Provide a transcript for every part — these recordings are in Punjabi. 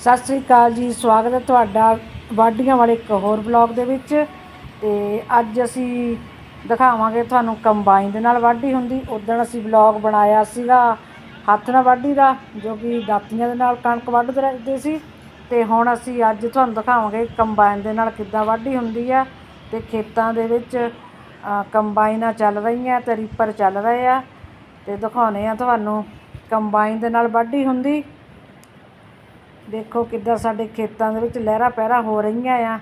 ਸਤਿ ਸ੍ਰੀ ਅਕਾਲ ਜੀ, ਸਵਾਗਤ ਹੈ ਤੁਹਾਡਾ ਵਾਢੀਆਂ ਵਾਲੇ ਇੱਕ ਹੋਰ ਬਲੌਗ ਦੇ ਵਿੱਚ। ਤੇ ਅੱਜ ਅਸੀਂ ਦਿਖਾਵਾਂਗੇ ਤੁਹਾਨੂੰ ਕੰਬਾਈਨ ਦੇ ਨਾਲ ਵਾਢੀ ਹੁੰਦੀ। ਉਦੋਂ ਅਸੀਂ ਬਲੌਗ ਬਣਾਇਆ ਸੀਗਾ ਹੱਥ ਨਾਲ ਵਾਢੀ ਦਾ, ਜੋ ਕਿ ਦਾਤੀਆਂ ਦੇ ਨਾਲ ਕਣਕ ਵੱਢਦੇ ਰਹਿੰਦੇ ਸੀ। ਤੇ ਹੁਣ ਅਸੀਂ ਅੱਜ ਤੁਹਾਨੂੰ ਦਿਖਾਵਾਂਗੇ ਕੰਬਾਈਨ ਦੇ ਨਾਲ ਕਿੱਦਾਂ ਵਾਢੀ ਹੁੰਦੀ ਆ ਤੇ ਖੇਤਾਂ ਦੇ ਵਿੱਚ ਕੰਬਾਈਨਾਂ ਚੱਲ ਰਹੀਆਂ ਤੇ ਰੀਪਰ ਚੱਲ ਰਹੇ ਆ। ਤੇ ਦਿਖਾਉਨੇ ਆ ਤੁਹਾਨੂੰ ਕੰਬਾਈਨ ਦੇ ਨਾਲ ਵਾਢੀ ਹੁੰਦੀ। ਦੇਖੋ ਕਿੱਦਾਂ ਸਾਡੇ ਖੇਤਾਂ ਦੇ ਵਿੱਚ ਲਹਿਰਾ ਪਹਿਰਾ ਹੋ ਰਹੀਆਂ ਆ।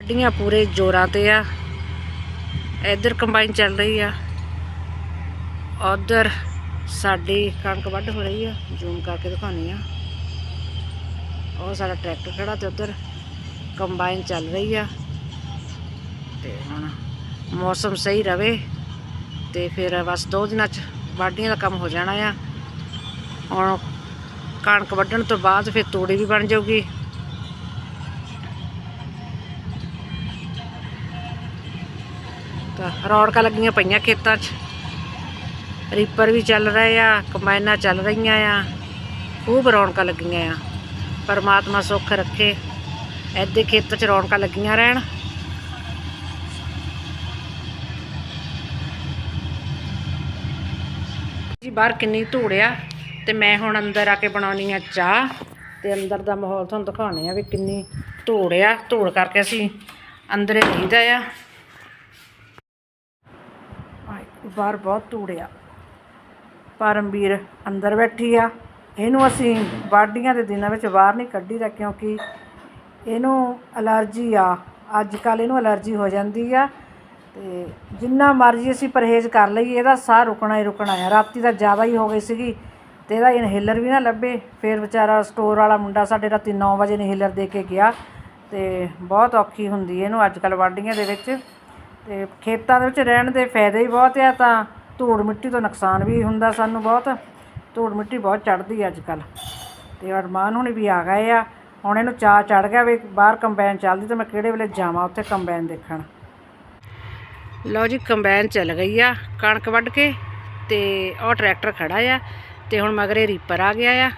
ਗੱਡੀਆਂ ਪੂਰੇ ਜ਼ੋਰਾਂ ਤੇ ਆ। ਇੱਧਰ ਕੰਬਾਈਨ ਚੱਲ ਰਹੀ ਆ। ਉਧਰ ਸਾਡੀ ਕਣਕ ਵੱਢ ਹੋ ਰਹੀ ਆ। ਜ਼ੂਮ ਕਰਕੇ ਦਿਖਾਉਣੀ ਆ। ਉਹ ਸਾਡਾ ਟਰੈਕਟਰ ਖੜਾ ਤੇ ਉਧਰ ਕੰਬਾਈਨ ਚੱਲ ਰਹੀ ਆ। ਤੇ ਹੁਣ ਮੌਸਮ ਸਹੀ ਰਵੇ ਤੇ ਫਿਰ ਬਸ ਦੋ ਦਿਨਾਂ ਚ ਵਾਢੀਆਂ ਦਾ ਕੰਮ ਹੋ ਜਾਣਾ ਆ। ਹੁਣ ਕਣਕ ਵੱਢਣ ਤੋਂ ਬਾਅਦ ਫਿਰ ਤੋੜੀ ਵੀ ਬਣ ਜਾਊਗੀ। ਤਾਂ ਰੌਣਕਾਂ ਲੱਗੀਆਂ ਪਈਆਂ ਖੇਤਾਂ 'ਚ। ਰੀਪਰ ਵੀ ਚੱਲ ਰਹੇ ਆ, ਕੰਬਾਈਨਾਂ ਚੱਲ ਰਹੀਆਂ ਆ। ਖੂਬ ਰੌਣਕਾਂ ਲੱਗੀਆਂ ਆ। ਪਰਮਾਤਮਾ ਸੁੱਖ ਰੱਖੇ। ਐਦੇ ਖੇਤਾਂ 'ਚ ਰੌਣਕਾਂ ਲੱਗੀਆਂ ਰਹਿਣ। ਬਾਹਰ ਕਿੰਨੀ ਧੂੜ ਆ ਤੇ ਮੈਂ ਹੁਣ ਅੰਦਰ ਆ ਕੇ ਬਣਾਉਣੀ ਆ ਚਾਹ ਤੇ ਅੰਦਰ ਦਾ ਮਾਹੌਲ ਤੁਹਾਨੂੰ ਦਿਖਾਉਣੇ ਆ ਵੀ ਕਿੰਨੀ ਧੂੜ ਆ ਧੂੜ ਕਰਕੇ ਅਸੀਂ ਅੰਦਰੇ ਰਹੀਦਾ ਆ। ਆਏ, ਬਾਹਰ ਬਹੁਤ ਧੂੜ ਆ। ਪਰਮਵੀਰ ਅੰਦਰ ਬੈਠੀ ਆ। ਇਹਨੂੰ ਅਸੀਂ ਵਾਢੀਆਂ ਦੇ ਦਿਨਾਂ ਵਿੱਚ ਬਾਹਰ ਨਹੀਂ ਕੱਢੀਦਾ ਕਿਉਂਕਿ ਇਹਨੂੰ ਅਲਰਜੀ ਆ। ਅੱਜ ਕੱਲ ਇਹਨੂੰ ਅਲਰਜੀ ਹੋ ਜਾਂਦੀ ਆ। ਤੇ ਜਿੰਨਾ ਮਰਜ਼ੀ ਅਸੀਂ ਪਰਹੇਜ਼ ਕਰ ਲਈਏ, ਇਹਦਾ ਸਾਹ ਰੁਕਣਾ ਹੀ ਰੁਕਣਾ ਆ ਰਾਤੀ ਤਾਂ ਜ਼ਿਆਦਾ ਹੀ ਹੋ ਗਈ ਸੀਗੀ ਤੇ ਇਹਦਾ ਇਨਹੇਲਰ ਵੀ ਨਾ ਲੱਭੇ। ਫਿਰ ਵਿਚਾਰਾ ਸਟੋਰ ਵਾਲਾ ਮੁੰਡਾ ਸਾਡੇ ਰਾਤੀ 9 ਵਜੇ ਇਨਹੇਲਰ ਦੇ ਕੇ ਗਿਆ ਤੇ ਬਹੁਤ ਔਖੀ ਹੁੰਦੀ ਇਹਨੂੰ ਅੱਜ ਕੱਲ ਵਾਢੀਆਂ ਦੇ ਵਿੱਚ। ਤੇ ਖੇਤਾਂ ਦੇ ਵਿੱਚ ਰਹਿਣ ਦੇ ਫਾਇਦੇ ਹੀ ਬਹੁਤ ਆ, ਤਾਂ ਧੂੜ ਮਿੱਟੀ ਤੋਂ ਨੁਕਸਾਨ ਵੀ ਹੁੰਦਾ ਸਾਨੂੰ ਬਹੁਤ। ਧੂੜ ਮਿੱਟੀ ਬਹੁਤ ਚੜਦੀ ਅੱਜ ਕੱਲ ਤੇ ਅਰਮਾਨ ਹੁਣੇ ਵੀ ਆ ਗਏ ਆ। ਹੁਣ ਇਹਨੂੰ ਚਾਹ ਚੜ ਗਿਆ ਵੀ ਬਾਹਰ ਕੰਬਾਈਨ ਚੱਲਦੀ ਤੇ ਮੈਂ ਕਿਹੜੇ ਵੇਲੇ ਜਾਵਾਂ ਉੱਥੇ ਕੰਬਾਈਨ ਦੇਖਣ। ਲਓ ਜੀ ਕੰਬਾਈਨ ਚੱਲ ਗਈ ਆ ਕਣਕ ਵੱਢ ਕੇ ਤੇ ਉਹ ਟਰੈਕਟਰ ਖੜਾ ਆ ਤੇ ਹੁਣ ਮਗਰੇ ਰੀਪਰ ਆ ਗਿਆ ਆ।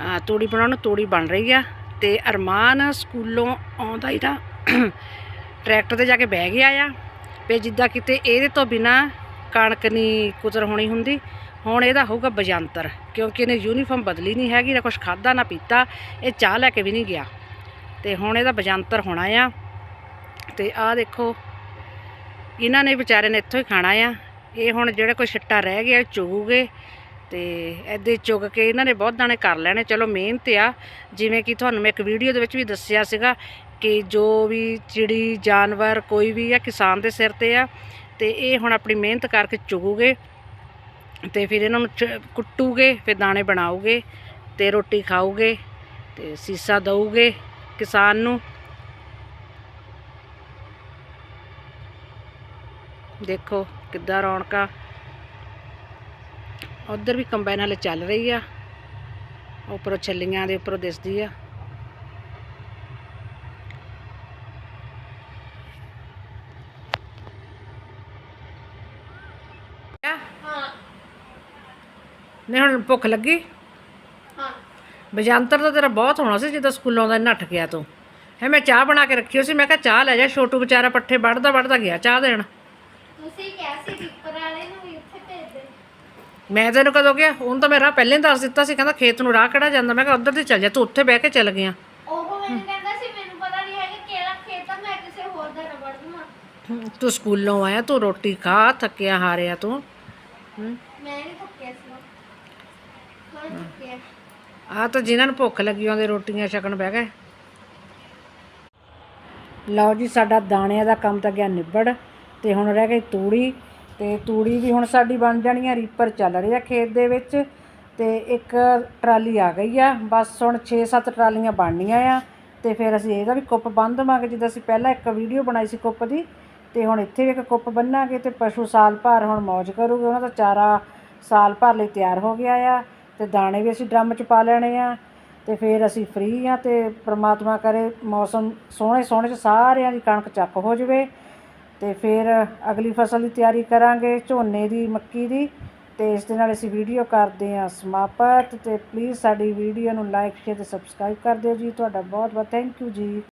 ਆ, ਤੂੜੀ ਬਣਾਉਣ ਨੂੰ ਤੂੜੀ ਬਣ ਰਹੀ ਆ ਤੇ ਅਰਮਾਨ ਸਕੂਲੋਂ ਆਉਂਦਾ ਹੀ ਤਾਂ ਟਰੈਕਟਰ ਤੇ ਜਾ ਕੇ ਬਹਿ ਗਿਆ ਆ ਵੀ ਜਿੱਦਾਂ ਕਿਤੇ ਇਹਦੇ ਤੋਂ ਬਿਨਾ ਕਣਕ ਨਹੀਂ ਕੁਤਰ ਹੋਣੀ ਹੁੰਦੀ ਹੁਣ ਇਹਦਾ ਹੋਊਗਾ ਬਜੰਤਰ ਕਿਉਂਕਿ ਇਹਨੇ ਯੂਨੀਫਾਰਮ ਬਦਲੀ ਨਹੀਂ ਹੈਗੀ ਨਾ ਕੁਝ ਖਾਦਾ ਨਾ ਪੀਤਾ ਇਹ ਚਾਹ ਲੈ ਕੇ ਵੀ ਨਹੀਂ ਗਿਆ। ਤੇ ਹੁਣ ਇਹਦਾ ਬਜੰਤਰ ਹੋਣਾ ਆ ਤੇ ਆਹ ਦੇਖੋ ਇਹਨਾਂ ਨੇ ਵਿਚਾਰੇ ਨੇ ਇੱਥੋਂ ਹੀ ਖਾਣਾ ਆ। ਇਹ ਹੁਣ ਜਿਹੜਾ ਕੋਈ ਛਿੱਟਾ ਰਹਿ ਗਿਆ, ਇਹ ਚੁਗੂਗੇ ਤੇ ਐਦੇ ਚੁਗ ਕੇ ਇਹਨਾਂ ਨੇ ਬਹੁਤ ਦਾਣੇ ਕਰ ਲੈਣੇ। ਚਲੋ ਮਿਹਨਤ ਆ। ਜਿਵੇਂ ਕਿ ਤੁਹਾਨੂੰ ਮੈਂ ਇੱਕ ਵੀਡੀਓ ਦੇ ਵਿੱਚ ਵੀ ਦੱਸਿਆ ਸੀਗਾ ਕਿ ਜੋ ਵੀ ਚਿੜੀ, ਜਾਨਵਰ ਕੋਈ ਵੀ ਆ, ਕਿਸਾਨ ਦੇ ਸਿਰ ਤੇ ਆ ਤੇ ਇਹ ਹੁਣ ਆਪਣੀ ਮਿਹਨਤ ਕਰਕੇ ਚੁਗੂਗੇ ਤੇ ਫਿਰ ਇਹਨਾਂ ਨੂੰ ਚ- ਕੁੱਟੂਗੇ, ਫਿਰ ਦਾਣੇ ਬਣਾਉਗੇ ਤੇ ਰੋਟੀ ਖਾਊਗੇ ਤੇ ਸੀਸਾ ਦਊਗੇ ਕਿਸਾਨ ਨੂੰ। ਦੇਖੋ ਕਿੱਦਾਂ ਰੌਣਕਾਂ ਉਧਰ ਵੀ ਕੰਬਾਈਨ ਹਲੇ ਚੱਲ ਰਹੀ ਆ। ਉੱਪਰੋਂ ਛੱਲੀਆਂ ਦੇ ਉੱਪਰੋਂ ਦਿਸਦੀ ਆ। ਨਹੀਂ ਹੁਣ ਭੁੱਖ ਲੱਗੀ? ਹਾਂ। ਬਜੰਤਰ ਤਾਂ ਤੇਰਾ ਬਹੁਤ ਹੋਣਾ ਸੀ ਜਦੋਂ ਸਕੂਲੋਂ ਦਾ ਨੱਠ ਗਿਆ ਤੂੰ। ਹੈ ਮੈਂ ਚਾਹ ਬਣਾ ਕੇ ਰੱਖੀ ਹੋਈ ਸੀ। ਮੈਂ ਕਿਹਾ ਚਾਹ ਲੈ ਜਾ। ਛੋਟੂ ਵਿਚਾਰਾ ਪੱਠੇ ਵੱਢਦਾ ਵੱਢਦਾ ਗਿਆ। ਚਾਹ ਦੇਣ। ਤੁਸੀਂ ਕਿਹਾ ਸੀ ਰਿਪਰ ਵਾਲੇ ਨੂੰ ਵੀ ਉੱਥੇ ਭੇਜ ਦੇ। ਮੈਂ ਤੈਨੂੰ ਕਦੋਂ ਗਿਆ ਉਹਨੂੰ ਤਾਂ ਮੈਂ ਰਾਹ ਪਹਿਲੇ ਹੀ ਦੱਸ ਦਿੱਤਾ ਸੀ ਕਹਿੰਦਾ ਖੇਤ ਨੂੰ ਰਾਹ ਕਿਹੜਾ ਜਾਂਦਾ? ਮੈਂ ਕਿਹਾ ਉੱਧਰ ਦੀ ਚੱਲ ਜਾ ਤੂੰ ਉੱਥੇ ਬਹਿ ਕੇ ਚੱਲ ਗਿਆ। ਉਹ ਮੈਨੂੰ ਕਹਿੰਦਾ ਸੀ ਮੈਨੂੰ ਪਤਾ ਨਹੀਂ ਹੈਗਾ ਕਿਹੜਾ ਖੇਤ ਆ ਮੈਂ ਕਿਸੇ ਹੋਰ ਦਾ ਰਬੜ ਦੂੰਗਾ ਤੂੰ ਸਕੂਲੋਂ ਆਇਆ ਤੂੰ ਰੋਟੀ ਖਾ ਥੱਕਿਆ ਹਾਰਿਆ ਤੂੰ? ਹੂੰ? ਮੈਂ ਨਹੀਂ ਥੱਕਿਆ ਸੀ। ਮੈਂ ਥੱਕਿਆ। ਆ ਤਾਂ ਜਿਨ੍ਹਾਂ ਨੂੰ ਭੁੱਖ ਲੱਗੀ ਆਉਂਦੇ ਰੋਟੀਆਂ ਛਕਣ ਬਹਿ ਗਏ। ਲਓ ਜੀ ਸਾਡਾ ਦਾਣਿਆਂ ਦਾ ਕੰਮ ਤਾਂ ਗਿਆ ਨਿਬੜ। ਤੇ ਹੁਣ ਰਹਿ ਗਈ ਤੂੜੀ ਤੇ ਤੂੜੀ ਵੀ ਹੁਣ ਸਾਡੀ ਬਣ ਜਾਣੀ ਆ, ਰੀਪਰ ਚੱਲ ਰਿਹਾ ਖੇਤ ਦੇ ਵਿੱਚ ਤੇ ਇੱਕ ਟਰਾਲੀ ਆ ਗਈ ਆ, ਬਸ ਹੁਣ 6-7 ਟਰਾਲੀਆਂ ਬਣਨੀਆਂ ਆ ਤੇ ਫਿਰ ਅਸੀਂ ਇਹਦਾ ਵੀ ਕੁੱਪ ਬੰਨ ਦੇਵਾਂਗੇ, ਜਿੱਦਾਂ ਅਸੀਂ ਪਹਿਲਾਂ ਇੱਕ ਵੀਡੀਓ ਬਣਾਈ ਸੀ ਕੁੱਪ ਦੀ ਤੇ ਹੁਣ ਇੱਥੇ ਵੀ ਇੱਕ ਕੁੱਪ ਬੰਨਾਂਗੇ ਤੇ ਪਸ਼ੂ ਸਾਲ ਭਰ ਹੁਣ ਮौज ਕਰੂਗੇ, ਉਹਨਾਂ ਦਾ ਚਾਰਾ ਸਾਲ ਭਰ ਲਈ ਤਿਆਰ ਹੋ ਗਿਆ ਆ ਤੇ ਦਾਣੇ ਵੀ ਅਸੀਂ ਡਰਮ 'ਚ ਪਾ ਲੈਣੇ ਆ ਤੇ ਫਿਰ ਅਸੀਂ ਫ੍ਰੀ ਆ ਤੇ ਪ੍ਰਮਾਤਮਾ ਕਰੇ ਮੌਸਮ ਸੋਹਣੇ ਸੋਹਣੇ ਚ ਸਾਰਿਆਂ ਦੀ ਕਣਕ ਚੱਕ ਹੋ ਜਵੇ ਅਤੇ ਫਿਰ ਅਗਲੀ ਫਸਲ ਦੀ ਤਿਆਰੀ ਕਰਾਂਗੇ, ਝੋਨੇ ਦੀ, ਮੱਕੀ ਦੀ ਅਤੇ ਇਸ ਦੇ ਨਾਲ ਅਸੀਂ ਵੀਡੀਓ ਕਰਦੇ ਹਾਂ ਸਮਾਪਤ ਅਤੇ ਪਲੀਜ਼ ਸਾਡੀ ਵੀਡੀਓ ਨੂੰ ਲਾਈਕ ਸ਼ੇਅਰ ਤੇ ਸਬਸਕ੍ਰਾਈਬ ਕਰ ਦਿਓ ਜੀ। ਤੁਹਾਡਾ ਬਹੁਤ ਬਹੁਤ ਥੈਂਕ ਯੂ ਜੀ।